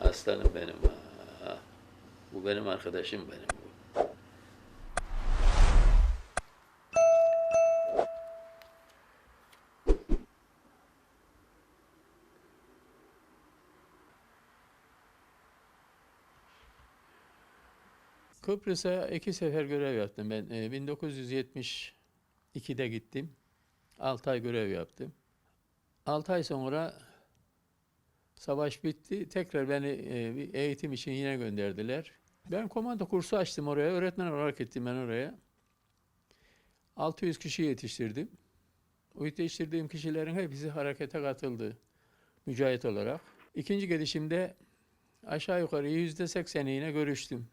Aslanım benim. Bu benim arkadaşım benim. Kıbrıs'a iki sefer görev yaptım ben. Ee, 1972'de gittim. 6 ay görev yaptım. 6 ay sonra savaş bitti. Tekrar beni e, bir eğitim için yine gönderdiler. Ben komando kursu açtım oraya. Öğretmen olarak gittim ben oraya. 600 kişi yetiştirdim. O yetiştirdiğim kişilerin hepsi harekete katıldı. Mücahit olarak. İkinci gelişimde aşağı yukarı yüzde sekseni yine görüştüm.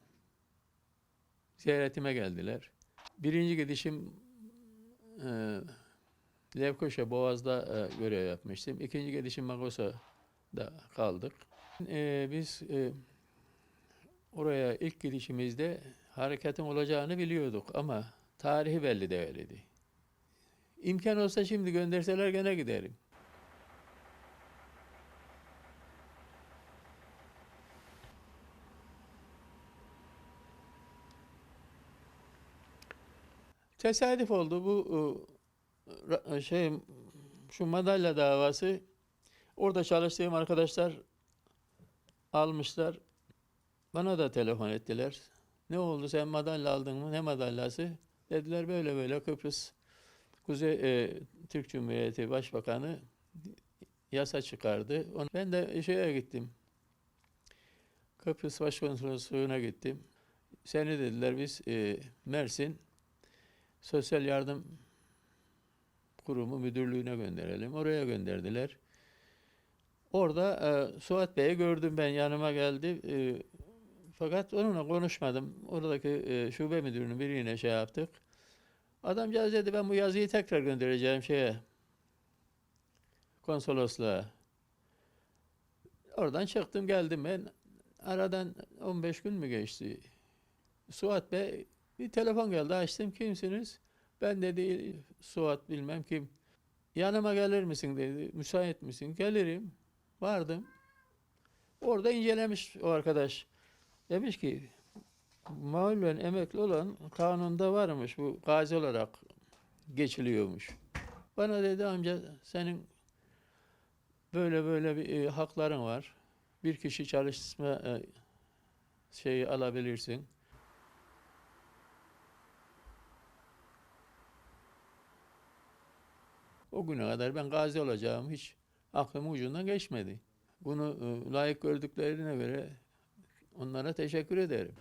Ziyaretime geldiler. Birinci gidişim e, Lefkoşa Boğaz'da e, görev yapmıştım. İkinci gidişim Magosa'da kaldık. E, biz e, oraya ilk gidişimizde hareketin olacağını biliyorduk ama tarihi belli değildi. İmkan olsa şimdi gönderseler gene giderim. Tesadüf oldu bu e, şey şu madalya davası orada çalıştığım arkadaşlar almışlar. Bana da telefon ettiler. Ne oldu sen madalya aldın mı? Ne madalyası? Dediler böyle böyle Kıbrıs Kuzey e, Türk Cumhuriyeti Başbakanı yasa çıkardı. Onu- Ben de şeye gittim. Kıbrıs Başkonsolosluğu'na gittim. Seni dediler biz e, Mersin Sosyal Yardım Kurumu müdürlüğüne gönderelim. Oraya gönderdiler. Orada e, Suat Bey'i gördüm ben yanıma geldi. E, fakat onunla konuşmadım. Oradaki e, şube müdürünün biriyle şey yaptık. Adamcağız dedi ben bu yazıyı tekrar göndereceğim şeye. Konsolosluğa. Oradan çıktım geldim ben. Aradan 15 gün mü geçti? Suat Bey bir telefon geldi açtım kimsiniz? Ben dedi Suat bilmem kim. Yanıma gelir misin dedi. Müsait misin? Gelirim. Vardım. Orada incelemiş o arkadaş. Demiş ki maulen emekli olan kanunda varmış bu gazi olarak geçiliyormuş. Bana dedi amca senin böyle böyle bir e, hakların var. Bir kişi çalışma e, şeyi alabilirsin. O güne kadar ben gazi olacağım hiç aklımın ucundan geçmedi. Bunu e, layık gördüklerine göre onlara teşekkür ederim.